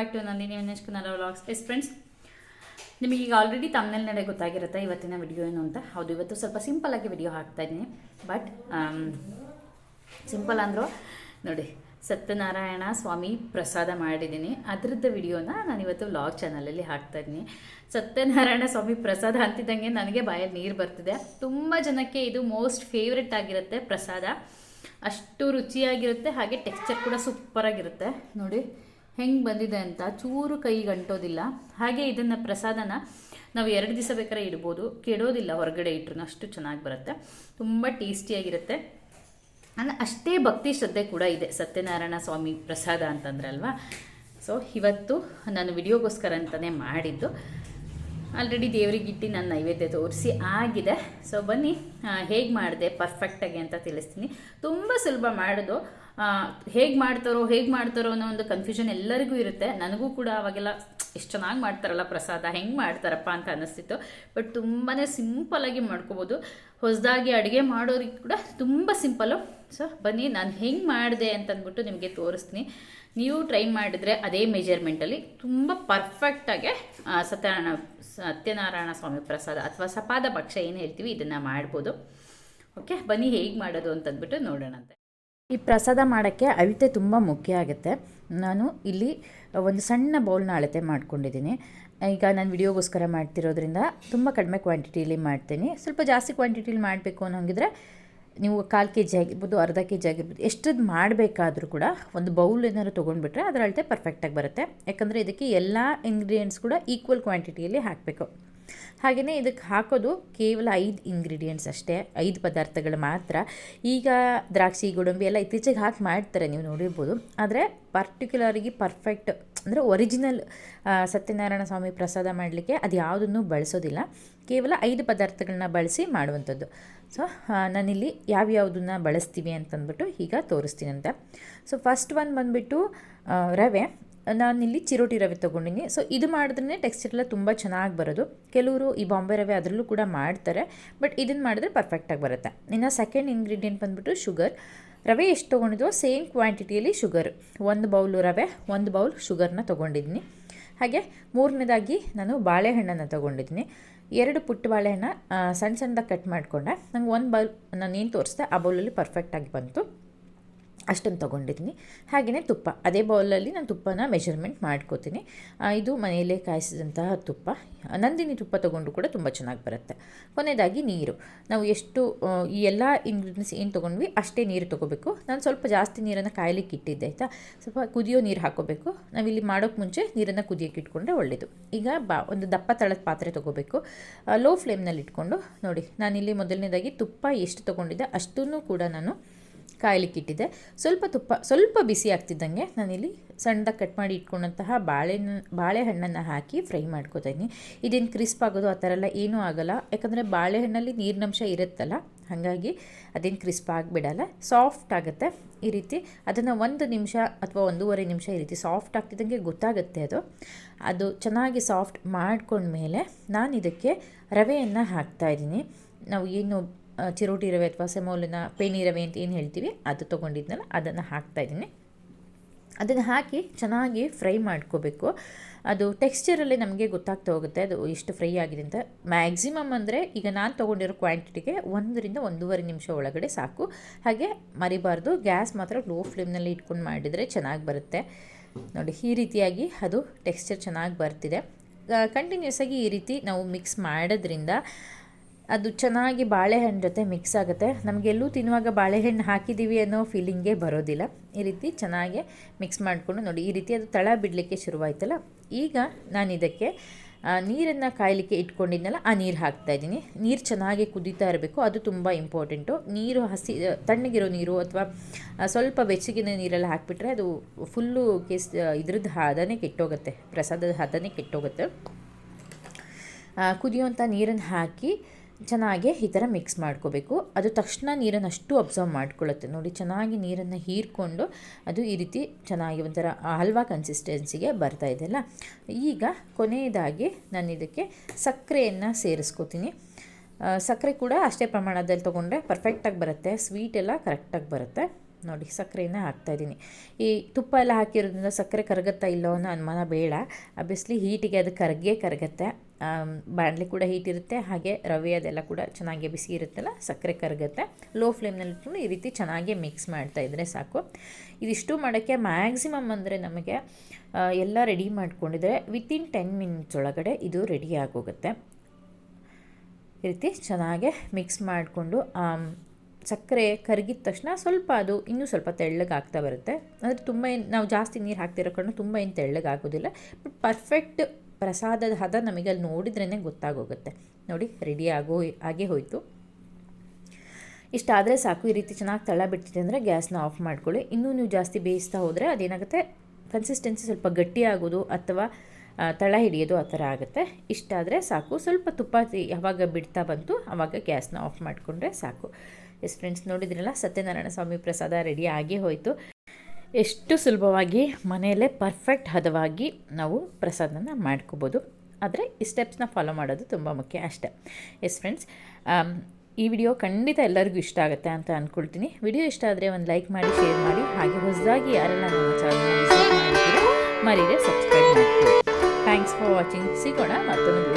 Back to Nandini Vinesh Kannada vlogs yes friends ನಿಮಗೆ ಈಗ already ತಮ್ಮನೇಲಿ ನಡೆ ಗೊತ್ತಾಗಿರುತ್ತೆ ಇವತ್ತಿನ ವಿಡಿಯೋ ಏನು ಅಂತ. ಹೌದು, ಇವತ್ತು ಸ್ವಲ್ಪ ಸಿಂಪಲ್ ಆಗಿ ವಿಡಿಯೋ ಹಾಕ್ತಾ ಇದ್ದೀನಿ. ಬಟ್ ಸಿಂಪಲ್ ಅಂದರು ನೋಡಿ, ಸತ್ಯನಾರಾಯಣ ಸ್ವಾಮಿ ಪ್ರಸಾದ ಮಾಡಿದ್ದೀನಿ. ಅದರದ್ದು ವಿಡಿಯೋನ ನಾನು ಇವತ್ತು ವ್ಲಾಗ್ ಚಾನಲಲ್ಲಿ ಹಾಕ್ತಾ ಇದ್ದೀನಿ. ಸತ್ಯನಾರಾಯಣ ಸ್ವಾಮಿ ಪ್ರಸಾದ ಅಂತಿದ್ದಂಗೆ ನನಗೆ ಬಾಯಲ್ಲಿ ನೀರು ಬರ್ತಿದೆ. ತುಂಬ ಜನಕ್ಕೆ ಇದು ಮೋಸ್ಟ್ ಫೇವ್ರೆಟ್ ಆಗಿರುತ್ತೆ ಪ್ರಸಾದ. ಅಷ್ಟು ರುಚಿಯಾಗಿರುತ್ತೆ, ಹಾಗೆ ಟೆಕ್ಸ್ಚರ್ ಕೂಡ ಸೂಪರಾಗಿರುತ್ತೆ ನೋಡಿ ಹೆಂಗೆ ಬಂದಿದೆ ಅಂತ ಚೂರು ಕೈಗೆ ಅಂಟೋದಿಲ್ಲ ಹಾಗೆ ಇದನ್ನು ಪ್ರಸಾದನ ನಾವು ಎರಡು ದಿವಸ ಬೇಕಾದ್ರೆ ಇಡ್ಬೋದು. ಕೆಡೋದಿಲ್ಲ, ಹೊರಗಡೆ ಇಟ್ರು ಅಷ್ಟು ಚೆನ್ನಾಗಿ ಬರುತ್ತೆ. ತುಂಬ ಟೇಸ್ಟಿಯಾಗಿರುತ್ತೆ. ಅಂದರೆ ಅಷ್ಟೇ ಭಕ್ತಿ ಶ್ರದ್ಧೆ ಕೂಡ ಇದೆ. ಸತ್ಯನಾರಾಯಣ ಸ್ವಾಮಿ ಪ್ರಸಾದ ಅಂತಂದ್ರಲ್ವಾ ಸೊ, ಇವತ್ತು ನಾನು ವಿಡಿಯೋಗೋಸ್ಕರ ಅಂತಲೇ ಮಾಡಿದ್ದು. ಆಲ್ರೆಡಿ ದೇವರಿಗೆ ಇಟ್ಟು ನಾನು ನೈವೇದ್ಯ ತೋರಿಸಿ ಆಗಿದೆ. ಸೊ ಬನ್ನಿ. ಹೇಗೆ ಮಾಡಿದೆ? ಪರ್ಫೆಕ್ಟಾಗಿ ಅಂತ ತಿಳಿಸ್ತೀನಿ. ತುಂಬ ಸುಲಭ ಮಾಡೋದು. ಹೇಗೆ ಮಾಡ್ತಾರೋ ಹೇಗೆ ಮಾಡ್ತಾರೋ ಅನ್ನೋ ಒಂದು ಕನ್ಫ್ಯೂಷನ್ ಎಲ್ಲರಿಗೂ ಇರುತ್ತೆ. ನನಗೂ ಕೂಡ ಅವಾಗೆಲ್ಲ ಎಷ್ಟು ಚೆನ್ನಾಗಿ ಮಾಡ್ತಾರಲ್ಲ ಪ್ರಸಾದ, ಹೆಂಗೆ ಮಾಡ್ತಾರಪ್ಪ ಅಂತ ಅನ್ನಿಸ್ತಿತ್ತು ಬಟ್ ತುಂಬಾ ಸಿಂಪಲಾಗಿ ಮಾಡ್ಕೋಬೋದು. ಹೊಸದಾಗಿ ಅಡುಗೆ ಮಾಡೋರಿಗೆ ಕೂಡ ತುಂಬ ಸಿಂಪಲ್ಲು ಸೊ ಬನ್ನಿ, ನಾನು ಹೆಂಗೆ ಮಾಡಿದೆ ಅಂತಂದ್ಬಿಟ್ಟು ನಿಮಗೆ ತೋರಿಸ್ತೀನಿ. ನೀವು ಟ್ರೈ ಮಾಡಿದರೆ ಅದೇ ಮೆಜರ್ಮೆಂಟಲ್ಲಿ ತುಂಬ ಪರ್ಫೆಕ್ಟಾಗಿ ಸತ್ಯನಾರಾಯಣ ಸತ್ಯನಾರಾಯಣ ಸ್ವಾಮಿ ಪ್ರಸಾದ ಅಥವಾ ಸಪಾದ ಭಕ್ಷ ಏನು ಹೇಳ್ತೀವಿ ಇದನ್ನು ಮಾಡ್ಬೋದು. ಓಕೆ ಬನ್ನಿ ಹೇಗೆ ಮಾಡೋದು ಅಂತಂದ್ಬಿಟ್ಟು ನೋಡೋಣಂತೆ. ಈ ಪ್ರಸಾದ ಮಾಡೋಕ್ಕೆ ಅಳತೆ ತುಂಬ ಮುಖ್ಯ ಆಗುತ್ತೆ. ನಾನು ಇಲ್ಲಿ ಒಂದು ಸಣ್ಣ ಬೌಲ್ನ ಅಳತೆ ಮಾಡ್ಕೊಂಡಿದ್ದೀನಿ. ಈಗ ನಾನು ವಿಡಿಯೋಗೋಸ್ಕರ ಮಾಡ್ತಿರೋದ್ರಿಂದ ತುಂಬ ಕಡಿಮೆ ಕ್ವಾಂಟಿಟಿಲಿ ಮಾಡ್ತೀನಿ. ಸ್ವಲ್ಪ ಜಾಸ್ತಿ ಕ್ವಾಂಟಿಟಿಲಿ ಮಾಡಬೇಕು ಅನ್ನೋಂಗಿದ್ರೆ ನೀವು ಕಾಲು ಕೆ ಜಿ ಆಗಿರ್ಬೋದು, ಅರ್ಧ ಕೆ ಜಿ ಆಗಿರ್ಬೋದು ಎಷ್ಟದ್ದು ಮಾಡಬೇಕಾದ್ರೂ ಕೂಡ ಒಂದು ಬೌಲ್ ಏನಾದ್ರು ತೊಗೊಂಡ್ಬಿಟ್ರೆ ಅದರ ಅಳತೆ ಪರ್ಫೆಕ್ಟಾಗಿ ಬರುತ್ತೆ. ಯಾಕಂದರೆ ಇದಕ್ಕೆ ಎಲ್ಲ ಇಂಗ್ರೀಡಿಯೆಂಟ್ಸ್ ಕೂಡ ಈಕ್ವಲ್ ಕ್ವಾಂಟಿಟಿಯಲ್ಲಿ ಹಾಕಬೇಕು. ಹಾಗೆಯೇ ಇದಕ್ಕೆ ಹಾಕೋದು ಕೇವಲ ಐದು ಇಂಗ್ರೀಡಿಯೆಂಟ್ಸ್ ಅಷ್ಟೇ, ಐದು ಪದಾರ್ಥಗಳು ಮಾತ್ರ. ಈಗ ದ್ರಾಕ್ಷಿ, ಗೋಡಂಬಿ ಎಲ್ಲ ಇತ್ತೀಚೆಗೆ ಹಾಕಿ ಮಾಡ್ತಾರೆ, ನೀವು ನೋಡಿರ್ಬೋದು. ಆದರೆ ಪರ್ಟಿಕ್ಯುಲರಾಗಿ ಪರ್ಫೆಕ್ಟ್ ಅಂದರೆ ಒರಿಜಿನಲ್ ಸತ್ಯನಾರಾಯಣ ಸ್ವಾಮಿ ಪ್ರಸಾದ ಮಾಡಲಿಕ್ಕೆ ಅದು ಯಾವುದನ್ನು ಬಳಸೋದಿಲ್ಲ. ಕೇವಲ ಐದು ಪದಾರ್ಥಗಳನ್ನ ಬಳಸಿ ಮಾಡುವಂಥದ್ದು. ಸೊ ನಾನಿಲ್ಲಿ ಯಾವ್ಯಾವುದನ್ನು ಬಳಸ್ತೀವಿ ಅಂತಂದ್ಬಿಟ್ಟು ಈಗ ತೋರಿಸ್ತೀನಂತೆ. ಸೊ ಫಸ್ಟ್ ಒನ್ ಬಂದುಬಿಟ್ಟು ರವೆ. ನಾನಿಲ್ಲಿ ಚಿರೋಟಿ ರವೆ ತೊಗೊಂಡಿನಿ. ಸೊ ಇದು ಮಾಡಿದ್ರೆ ಟೆಕ್ಸ್ಚರ್ ಎಲ್ಲ ತುಂಬ ಚೆನ್ನಾಗಿ ಬರೋದು. ಕೆಲವರು ಈ ಬಾಂಬೆ ರವೆ ಅದರಲ್ಲೂ ಕೂಡ ಮಾಡ್ತಾರೆ ಬಟ್ ಇದನ್ನು ಮಾಡಿದ್ರೆ ಪರ್ಫೆಕ್ಟಾಗಿ ಬರುತ್ತೆ. ಇನ್ನು ಸೆಕೆಂಡ್ ಇಂಗ್ರೀಡಿಯೆಂಟ್ ಬಂದುಬಿಟ್ಟು ಶುಗರ್ ರವೆ ಎಷ್ಟು ತೊಗೊಂಡಿದ್ವೋ ಸೇಮ್ ಕ್ವಾಂಟಿಟಿಯಲ್ಲಿ ಶುಗರ್ ಒಂದು ಬೌಲು ರವೆ, ಒಂದು ಬೌಲ್ ಶುಗರ್ನ ತೊಗೊಂಡಿದ್ದೀನಿ ಹಾಗೆ ಮೂರನೇದಾಗಿ ನಾನು ಬಾಳೆಹಣ್ಣನ್ನು ತೊಗೊಂಡಿದ್ದೀನಿ ಎರಡು ಪುಟ್ಟ ಬಾಳೆಹಣ್ಣ ಸಣ್ಣ ಸಣ್ಣದಾಗಿ ಕಟ್ ಮಾಡಿಕೊಂಡೆ. ನಂಗೆ ಒಂದು ಬೌಲ್ ನಾನು ಏನು ತೋರಿಸ್ದೆ, ಆ ಬೌಲಲ್ಲಿ ಪರ್ಫೆಕ್ಟಾಗಿ ಬಂತು. ಅಷ್ಟನ್ನು ತೊಗೊಂಡಿದ್ದೀನಿ. ಹಾಗೆಯೇ ತುಪ್ಪ, ಅದೇ ಬೌಲಲ್ಲಿ ನಾನು ತುಪ್ಪನ ಮೆಷರ್ಮೆಂಟ್ ಮಾಡ್ಕೋತೀನಿ. ಇದು ಮನೆಯಲ್ಲೇ ಕಾಯಿಸಿದಂತಹ ತುಪ್ಪ. ನಂದಿನಿ ತುಪ್ಪ ತೊಗೊಂಡು ಕೂಡ ತುಂಬ ಚೆನ್ನಾಗಿ ಬರುತ್ತೆ. ಕೊನೆಯದಾಗಿ ನೀರು. ನಾವು ಎಷ್ಟು ಈ ಎಲ್ಲ ಇಂಗ್ರೀಡಿಯೆಂಟ್ಸ್ ಏನು ತೊಗೊಂಡ್ವಿ, ಅಷ್ಟೇ ನೀರು ತೊಗೋಬೇಕು. ನಾನು ಸ್ವಲ್ಪ ಜಾಸ್ತಿ ನೀರನ್ನು ಕಾಯಲಿಕ್ಕೆ ಇಟ್ಟಿದ್ದೆ, ಆಯಿತಾ? ಸ್ವಲ್ಪ ಕುದಿಯೋ ನೀರು ಹಾಕೋಬೇಕು. ನಾವಿಲ್ಲಿ ಮಾಡೋಕ್ಕೆ ಮುಂಚೆ ನೀರನ್ನು ಕುದಿಯೋಕ್ಕೆ ಇಟ್ಕೊಂಡ್ರೆ ಒಳ್ಳೆಯದು ಈಗ ಬಾ, ಒಂದು ದಪ್ಪ ತಳದ ಪಾತ್ರೆ ತೊಗೋಬೇಕು. ಲೋ ಫ್ಲೇಮ್ನಲ್ಲಿ ಇಟ್ಕೊಂಡು ನೋಡಿ, ನಾನಿಲ್ಲಿ ಮೊದಲನೇದಾಗಿ ತುಪ್ಪ ಎಷ್ಟು ತೊಗೊಂಡಿದ್ದೆ ಅಷ್ಟನ್ನು ಕೂಡ ನಾನು ಕಾಯ್ಲಿಕ್ಕೆ ಇಟ್ಟಿದ್ದೆ ಸ್ವಲ್ಪ ತುಪ್ಪ, ಸ್ವಲ್ಪ ಬಿಸಿ ಆಗ್ತಿದ್ದಂಗೆ ನಾನಿಲ್ಲಿ ಸಣ್ಣದಾಗಿ ಕಟ್ ಮಾಡಿ ಇಟ್ಕೊಂಡಂತಹ ಬಾಳೆಹಣ್ಣು ಬಾಳೆಹಣ್ಣನ್ನು ಹಾಕಿ ಫ್ರೈ ಮಾಡ್ಕೋತೀನಿ. ಇದೇನು ಕ್ರಿಸ್ಪ್ ಆಗೋದು ಆ ಥರ ಎಲ್ಲ ಏನೂ ಆಗೋಲ್ಲ. ಯಾಕಂದರೆ ಬಾಳೆಹಣ್ಣಲ್ಲಿ ನೀರಿನಂಶ ಇರುತ್ತಲ್ಲ, ಹಾಗಾಗಿ ಅದೇನು ಕ್ರಿಸ್ಪ್ ಆಗಿಬಿಡಲ್ಲ. ಸಾಫ್ಟ್ ಆಗುತ್ತೆ ಈ ರೀತಿ. ಅದನ್ನು ಒಂದು ನಿಮಿಷ ಅಥವಾ ಒಂದೂವರೆ ನಿಮಿಷ ಈ ರೀತಿ ಸಾಫ್ಟ್ ಆಗ್ತಿದ್ದಂಗೆ ಗೊತ್ತಾಗುತ್ತೆ ಅದು. ಅದು ಚೆನ್ನಾಗಿ ಸಾಫ್ಟ್ ಮಾಡ್ಕೊಂಡ್ಮೇಲೆ ನಾನು ಇದಕ್ಕೆ ರವೆಯನ್ನು ಹಾಕ್ತಾಯಿದ್ದೀನಿ ನಾವು ಏನು ಚಿರೋಟಿ ರವೆ ಅಥವಾ ಸೆಮೋಲಿನ ಪೇನಿ ರವೆ ಅಂತ ಏನು ಹೇಳ್ತೀವಿ, ಅದು ತೊಗೊಂಡಿದ್ನಲ್ಲ, ಅದನ್ನು ಹಾಕ್ತಾಯಿದ್ದೀನಿ ಅದನ್ನು ಹಾಕಿ ಚೆನ್ನಾಗಿ ಫ್ರೈ ಮಾಡ್ಕೋಬೇಕು. ಅದು ಟೆಕ್ಸ್ಚರಲ್ಲಿ ನಮಗೆ ಗೊತ್ತಾಗ್ತಾ ಹೋಗುತ್ತೆ, ಅದು ಎಷ್ಟು ಫ್ರೈ ಆಗಿದೆ ಅಂತ. ಮ್ಯಾಕ್ಸಿಮಮ್ ಅಂದರೆ ಈಗ ನಾನು ತೊಗೊಂಡಿರೋ ಕ್ವಾಂಟಿಟಿಗೆ ಒಂದರಿಂದ ಒಂದೂವರೆ ನಿಮಿಷ ಒಳಗಡೆ ಸಾಕು. ಹಾಗೆ ಮರಿಬಾರ್ದು, ಗ್ಯಾಸ್ ಮಾತ್ರ ಲೋ ಫ್ಲೇಮ್ನಲ್ಲಿ ಇಟ್ಕೊಂಡು ಮಾಡಿದರೆ ಚೆನ್ನಾಗಿ ಬರುತ್ತೆ. ನೋಡಿ, ಈ ರೀತಿಯಾಗಿ ಅದು ಟೆಕ್ಸ್ಚರ್ ಚೆನ್ನಾಗಿ ಬರ್ತಿದೆ. ಕಂಟಿನ್ಯೂಸ್ ಆಗಿ ಈ ರೀತಿ ನಾವು ಮಿಕ್ಸ್ ಮಾಡೋದ್ರಿಂದ ಅದು ಚೆನ್ನಾಗಿ ಬಾಳೆಹಣ್ಣು ಜೊತೆ ಮಿಕ್ಸ್ ಆಗುತ್ತೆ. ನಮಗೆಲ್ಲೂ ತಿನ್ನುವಾಗ ಬಾಳೆಹಣ್ಣು ಹಾಕಿದ್ದೀವಿ ಅನ್ನೋ ಫೀಲಿಂಗೇ ಬರೋದಿಲ್ಲ. ಈ ರೀತಿ ಚೆನ್ನಾಗಿ ಮಿಕ್ಸ್ ಮಾಡಿಕೊಂಡು ನೋಡಿ, ಈ ರೀತಿ ಅದು ತಳ ಬಿಡಲಿಕ್ಕೆ ಶುರುವಾಯ್ತಲ್ಲ? ಈಗ ನಾನು ಇದಕ್ಕೆ ನೀರನ್ನು ಕಾಯಲಿಕ್ಕೆ ಇಟ್ಕೊಂಡಿದ್ನಲ್ಲ, ಆ ನೀರು ಹಾಕ್ತಾಯಿದ್ದೀನಿ ನೀರು ಚೆನ್ನಾಗಿ ಕುದೀತಾ ಇರಬೇಕು, ಅದು ತುಂಬ ಇಂಪಾರ್ಟೆಂಟು ನೀರು ಹಸಿ ತಣ್ಣಗಿರೋ ನೀರು ಅಥವಾ ಸ್ವಲ್ಪ ಬೆಚ್ಚಗಿನ ನೀರೆಲ್ಲ ಹಾಕಿಬಿಟ್ರೆ ಅದು ಫುಲ್ಲು ಕೇಸ್ ಇದ್ರದ್ದು ಹದನೇ ಕೆಟ್ಟೋಗುತ್ತೆ. ಪ್ರಸಾದದ ಹದನೇ ಕೆಟ್ಟೋಗುತ್ತೆ. ಕುದಿಯುವಂಥ ನೀರನ್ನು ಹಾಕಿ ಚೆನ್ನಾಗಿ ಈ ಥರ ಮಿಕ್ಸ್ ಮಾಡ್ಕೋಬೇಕು. ಅದು ತಕ್ಷಣ ನೀರನ್ನು ಅಷ್ಟು ಅಬ್ಸರ್ವ್ ಮಾಡ್ಕೊಳ್ಳುತ್ತೆ. ನೋಡಿ, ಚೆನ್ನಾಗಿ ನೀರನ್ನು ಹೀರ್ಕೊಂಡು ಅದು ಈ ರೀತಿ ಚೆನ್ನಾಗಿ ಒಂಥರ ಹಲ್ವಾ ಕನ್ಸಿಸ್ಟೆನ್ಸಿಗೆ ಬರ್ತಾ ಇದೆಯಲ್ಲ ಈಗ ಕೊನೆಯದಾಗಿ ನಾನು ಇದಕ್ಕೆ ಸಕ್ಕರೆಯನ್ನು ಸೇರಿಸ್ಕೋತೀನಿ. ಸಕ್ಕರೆ ಕೂಡ ಅಷ್ಟೇ ಪ್ರಮಾಣದಲ್ಲಿ ತೊಗೊಂಡ್ರೆ ಪರ್ಫೆಕ್ಟಾಗಿ ಬರುತ್ತೆ. ಸ್ವೀಟ್ ಎಲ್ಲ ಕರೆಕ್ಟಾಗಿ ಬರುತ್ತೆ. ನೋಡಿ, ಸಕ್ಕರೆನ ಹಾಕ್ತಾಯಿದ್ದೀನಿ ಈ ತುಪ್ಪ ಎಲ್ಲ ಹಾಕಿರೋದ್ರಿಂದ ಸಕ್ಕರೆ ಕರಗುತ್ತಾ ಇಲ್ಲೋ ಅನ್ನೋ ಅನುಮಾನ ಬೇಡ. ಅಬ್ವಿಯಸ್ಲಿ ಹೀಟಿಗೆ ಅದು ಕರಗೇ ಕರಗುತ್ತೆ. ಬಾಣಲೆ ಕೂಡ ಹೀಟ್ ಇರುತ್ತೆ. ಹಾಗೆ ರವೆ ಅದೆಲ್ಲ ಕೂಡ ಚೆನ್ನಾಗಿ ಬಿಸಿ ಇರುತ್ತಲ್ಲ, ಸಕ್ಕರೆ ಕರಗುತ್ತೆ. ಲೋ ಫ್ಲೇಮ್ನಲ್ಲಿ ಇಟ್ಕೊಂಡು ಈ ರೀತಿ ಚೆನ್ನಾಗಿ ಮಿಕ್ಸ್ ಮಾಡ್ತಾ ಇದ್ದರೆ ಸಾಕು. ಇದಿಷ್ಟು ಮಾಡೋಕ್ಕೆ ಮ್ಯಾಕ್ಸಿಮಮ್ ಅಂದರೆ ನಮಗೆ ಎಲ್ಲ ರೆಡಿ ಮಾಡ್ಕೊಂಡಿದ್ರೆ ವಿತಿನ್ ಟೆನ್ ಮಿನಿಟ್ಸ್ ಒಳಗಡೆ ಇದು ರೆಡಿ ಆಗೋಗುತ್ತೆ. ಈ ರೀತಿ ಚೆನ್ನಾಗೆ ಮಿಕ್ಸ್ ಮಾಡಿಕೊಂಡು ಸಕ್ಕರೆ ಕರಗಿದ ತಕ್ಷಣ ಸ್ವಲ್ಪ ಅದು ಇನ್ನೂ ಸ್ವಲ್ಪ ತೆಳ್ಳಗೆ ಆಗ್ತಾ ಬರುತ್ತೆ. ಅಂದರೆ ತುಂಬ ಏನು, ನಾವು ಜಾಸ್ತಿ ನೀರು ಹಾಕ್ತಿರೋ ಕಾರಣ ತುಂಬ ಏನು ತೆಳ್ಳಗಾಗೋದಿಲ್ಲ. ಬಟ್ ಪರ್ಫೆಕ್ಟ್ ಪ್ರಸಾದದ ಹದ ನಮಗೆ ಅಲ್ಲಿ ನೋಡಿದ್ರೇ ಗೊತ್ತಾಗೋಗುತ್ತೆ. ನೋಡಿ ರೆಡಿ ಆಗೋ ಆಗೇ ಹೋಯಿತು. ಇಷ್ಟಾದರೆ ಸಾಕು, ಈ ರೀತಿ ಚೆನ್ನಾಗಿ ತಳ ಬಿಟ್ಟಿದೆ ಅಂದರೆ ಗ್ಯಾಸ್ನ ಆಫ್ ಮಾಡ್ಕೊಳ್ಳಿ. ಇನ್ನೂ ನೀವು ಜಾಸ್ತಿ ಬೇಯಿಸ್ತಾ ಹೋದರೆ ಅದೇನಾಗುತ್ತೆ? ಕನ್ಸಿಸ್ಟೆನ್ಸಿ ಸ್ವಲ್ಪ ಗಟ್ಟಿ ಆಗೋದು ಅಥವಾ ತಳ ಹಿಡಿಯೋದು ಆ ಥರ ಆಗುತ್ತೆ. ಇಷ್ಟಾದರೆ ಸಾಕು. ಸ್ವಲ್ಪ ತುಪ್ಪ ಯಾವಾಗ ಬಿಡ್ತಾ ಬಂತು ಆವಾಗ ಗ್ಯಾಸ್ನ ಆಫ್ ಮಾಡಿಕೊಂಡ್ರೆ ಸಾಕು. ಎಸ್ ಫ್ರೆಂಡ್ಸ್ ನೋಡಿದ್ರಲ್ಲ ಸತ್ಯನಾರಾಯಣ ಸ್ವಾಮಿ ಪ್ರಸಾದ ರೆಡಿ ಆಗೇ ಹೋಯಿತು. ಎಷ್ಟು ಸುಲಭವಾಗಿ ಮನೆಯಲ್ಲೇ ಪರ್ಫೆಕ್ಟ್ ಹದವಾಗಿ ನಾವು ಪ್ರಸಾದನ ಮಾಡ್ಕೋಬೋದು. ಆದರೆ ಈ ಸ್ಟೆಪ್ಸ್ನ ಫಾಲೋ ಮಾಡೋದು ತುಂಬ ಮುಖ್ಯ ಅಷ್ಟೆ. ಎಸ್ ಫ್ರೆಂಡ್ಸ್ ಈ ವಿಡಿಯೋ ಖಂಡಿತ ಎಲ್ಲರಿಗೂ ಇಷ್ಟ ಆಗುತ್ತೆ ಅಂತ ಅಂದ್ಕೊಳ್ತೀನಿ ವಿಡಿಯೋ ಇಷ್ಟ ಆದರೆ ಒಂದು ಲೈಕ್ ಮಾಡಿ ಶೇರ್ ಮಾಡಿ, ಹಾಗೆ ಹೊಸದಾಗಿ ಯಾರೆಲ್ಲ ನಮ್ಮ ಚಾನಲ್ ಮರೀದೆ ಸಬ್ಸ್ಕ್ರೈಬ್ ಮಾಡ್ತೀವಿ ಥ್ಯಾಂಕ್ಸ್ ಫಾರ್ ವಾಚಿಂಗ್ ಸಿಗೋಣ ಮತ್ತೊಂದು.